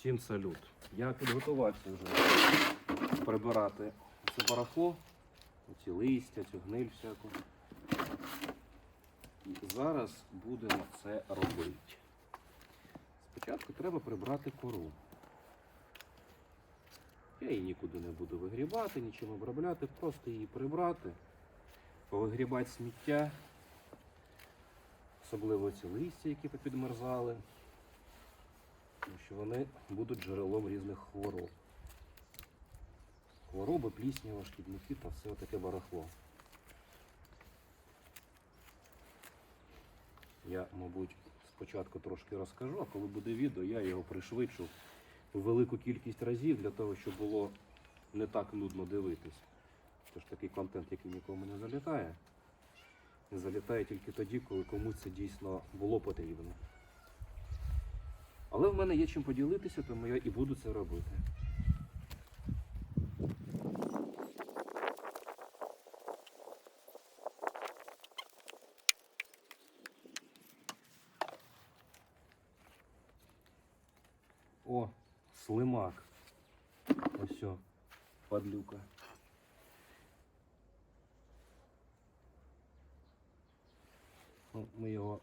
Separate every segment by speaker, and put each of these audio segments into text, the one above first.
Speaker 1: Всім салют. Я підготувався вже прибирати це барахло, ці листя, цю гниль всяку. І зараз будемо це робити. Спочатку треба прибрати кору. Я її нікуди не буду вигрібати, нічим обробляти, просто її прибрати, повигрібати сміття, особливо ці листя, які попідмерзали тому що вони будуть джерелом різних хвороб. Хвороби, пліснява, шкідники та все таке барахло. Я, мабуть, спочатку трошки розкажу, а коли буде відео, я його пришвидшу велику кількість разів для того, щоб було не так нудно дивитись. Це ж такий контент, який нікому не залітає. Залітає тільки тоді, коли комусь це дійсно було потрібно. Але в мене є чим поділитися, тому я і буду це робити. О, слимак. Ось падлюка. Ну, ми його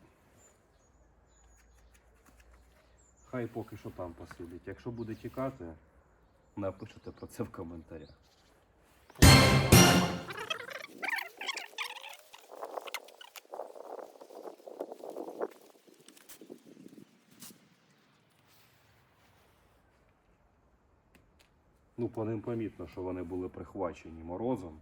Speaker 1: Хай поки що там посидить. Якщо буде тікати, напишете про це в коментарях. Ну, по ним помітно, що вони були прихвачені морозом.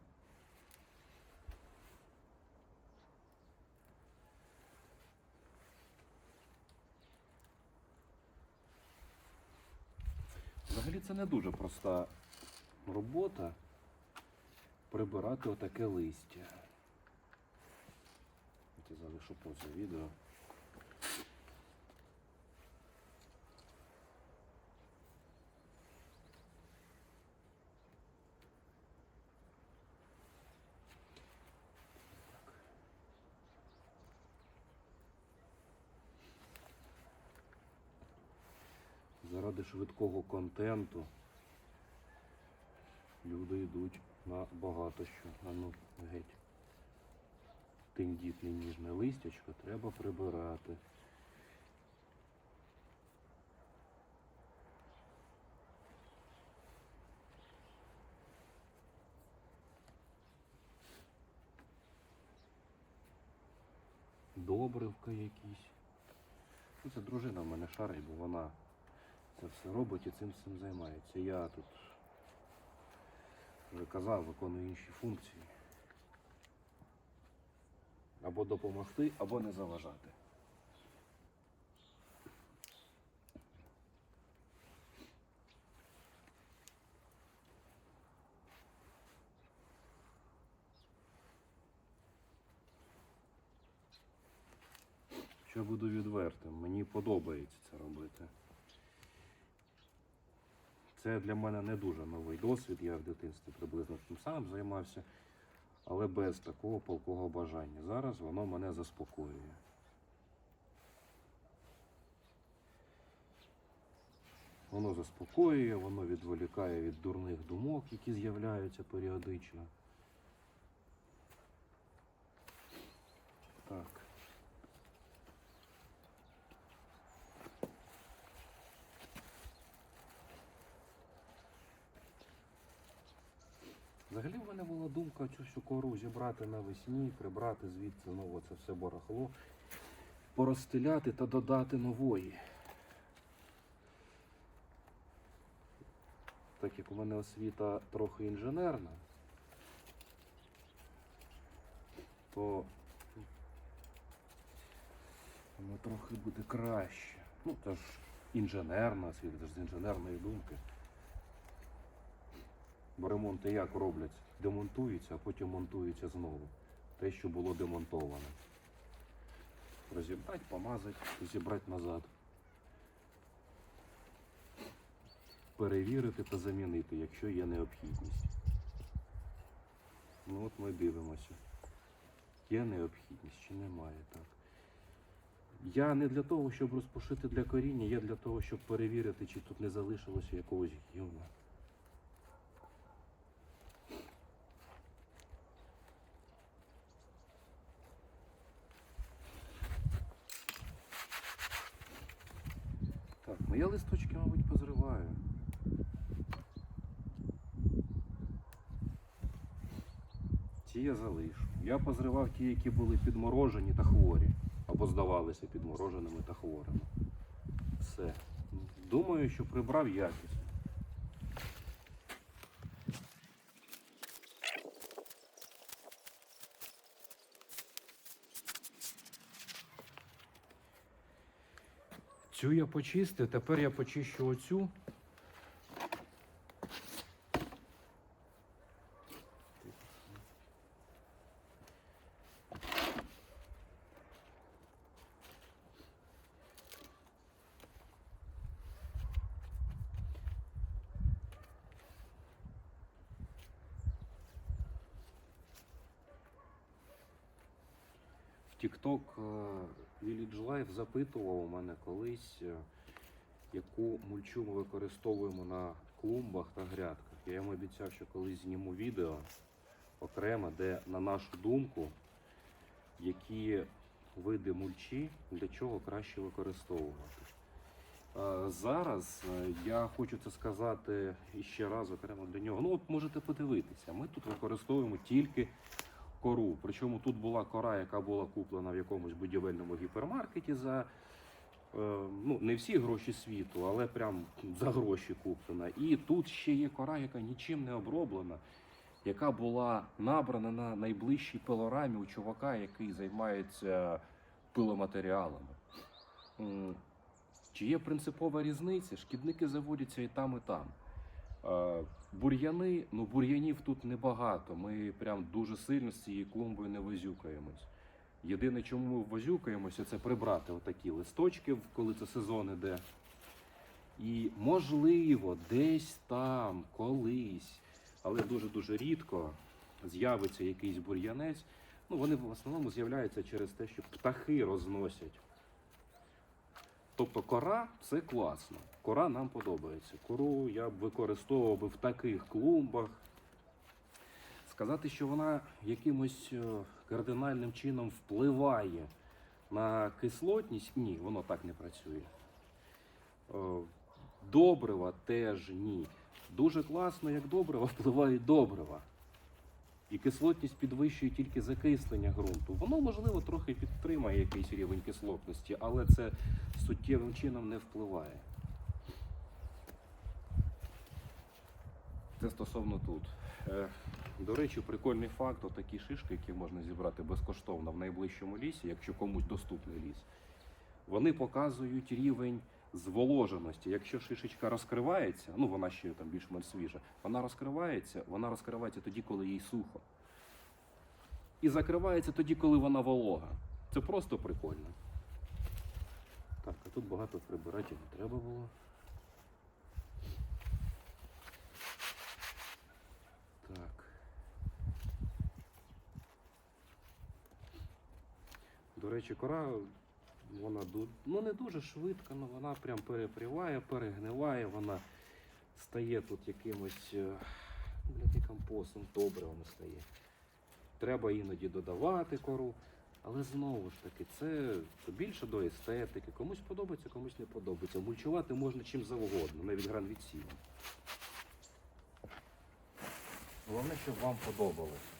Speaker 1: Взагалі це не дуже проста робота прибирати отаке листя. Я залишу поза відео. Заради швидкого контенту люди йдуть на багато що. А ну, геть. Тендітне ніжне листячко треба прибирати. Добривка якісь. Ну, це дружина в мене шарить, бо вона це все робить і цим всім займається. Я тут вже казав, виконую інші функції. Або допомогти, або не заважати. Що буду відвертим, мені подобається це робити. Це для мене не дуже новий досвід. Я в дитинстві приблизно тим самим займався, але без такого палкого бажання. Зараз воно мене заспокоює. Воно заспокоює, воно відволікає від дурних думок, які з'являються періодично. Так. Взагалі в мене була думка цю всю кору зібрати навесні, прибрати звідси ну, це все барахло, порозстеляти та додати нової. Так як у мене освіта трохи інженерна, то воно трохи буде краще. Ну, це ж інженерна освіта, це ж з інженерної думки. Бо ремонти як роблять? Демонтуються, а потім монтуються знову. Те, що було демонтоване. Розібрати, помазати, зібрати назад. Перевірити та замінити, якщо є необхідність. Ну от ми дивимося. Є необхідність чи немає, так. Я не для того, щоб розпушити для коріння, я для того, щоб перевірити, чи тут не залишилося якогось гівна. Так, ну я листочки, мабуть, позриваю. Ті я залишу. Я позривав ті, які були підморожені та хворі, або здавалися підмороженими та хворими. Все. Думаю, що прибрав якість. Цю я почистив, тепер я почищу оцю. TikTok е, Village Life запитував у мене колись, е, яку мульчу ми використовуємо на клумбах та грядках. Я йому обіцяв, що колись зніму відео окремо, де, на нашу думку, які види мульчі для чого краще використовувати. Е, Зараз я хочу це сказати іще раз окремо для нього. Ну, от можете подивитися, ми тут використовуємо тільки кору. Причому тут була кора, яка була куплена в якомусь будівельному гіпермаркеті за е, ну, не всі гроші світу, але прям за гроші куплена. І тут ще є кора, яка нічим не оброблена, яка була набрана на найближчій пилорамі у чувака, який займається пиломатеріалами. Чи є принципова різниця? Шкідники заводяться і там, і там. Бур'яни, ну бур'янів тут небагато. Ми прям дуже сильно з цією клумбою не возюкаємось. Єдине, чому ми возюкаємося, це прибрати отакі листочки, коли це сезон іде. І можливо, десь там, колись, але дуже-дуже рідко з'явиться якийсь бур'янець. Ну, вони в основному з'являються через те, що птахи розносять. Тобто кора це класно. Кора нам подобається. Кору я б використовував би в таких клумбах. Сказати, що вона якимось е, кардинальним чином впливає на кислотність, ні, воно так не працює. Е, Добрива теж ні. Дуже класно, як добрива впливають добрива. І кислотність підвищує тільки закислення ґрунту. Воно, можливо, трохи підтримає якийсь рівень кислотності, але це суттєвим чином не впливає. Це стосовно тут. Е, До речі, прикольний факт: отакі шишки, які можна зібрати безкоштовно в найближчому лісі, якщо комусь доступний ліс, вони показують рівень зволоженості. Якщо шишечка розкривається, ну вона ще там більш-менш свіжа, вона розкривається, вона розкривається тоді, коли їй сухо. І закривається тоді, коли вона волога. Це просто прикольно. Так, а тут багато прибирати не треба було. Так. До речі, кора, вона ну, не дуже швидко, але вона прям перепріває, перегниває, вона стає тут якимось е, бля, декомпостом, добре вона стає. Треба іноді додавати кору. Але знову ж таки, це більше до естетики. Комусь подобається, комусь не подобається. Мульчувати можна чим завгодно, навіть гранвіційно. Головне, щоб вам подобалося.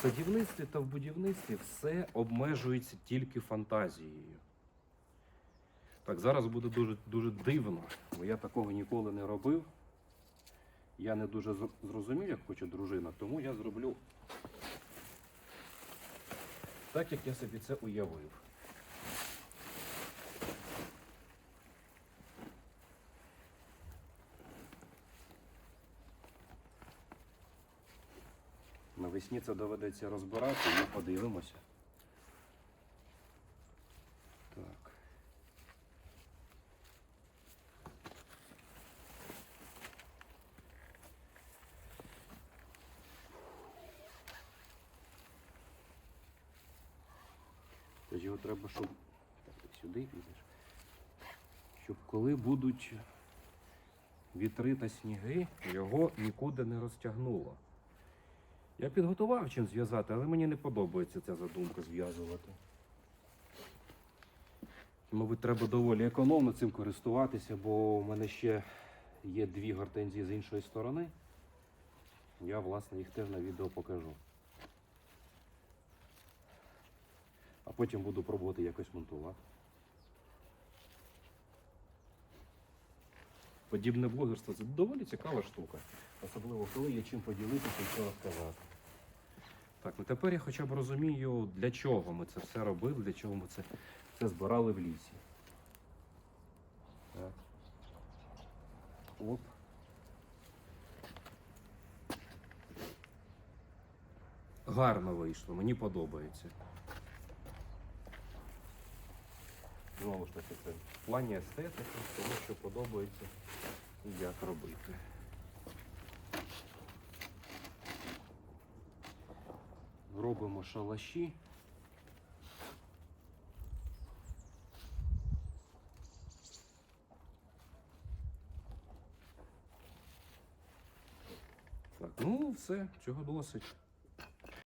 Speaker 1: В садівництві та в будівництві все обмежується тільки фантазією. Так, зараз буде дуже, дуже дивно, бо я такого ніколи не робив. Я не дуже зрозумів, як хоче дружина, тому я зроблю так, як я собі це уявив. Навесні це доведеться розбирати, ми подивимося. Так. ж його треба, щоб. Сюди підеш. Щоб коли будуть вітри та сніги, його нікуди не розтягнуло. Я підготував чим зв'язати, але мені не подобається ця задумка зв'язувати. Мабуть, треба доволі економно цим користуватися, бо у мене ще є дві гортензії з іншої сторони. Я, власне, їх теж на відео покажу. А потім буду пробувати якось монтувати. Подібне блогерство це доволі цікава штука. Особливо коли є чим поділитися і що розказати. Так, ну тепер я хоча б розумію, для чого ми це все робили, для чого ми це, це збирали в лісі. Так. Оп. Гарно вийшло, мені подобається. Знову ж таки, це в плані естетики, тому що подобається як робити. Робимо шалаші. Так, ну все, цього досить.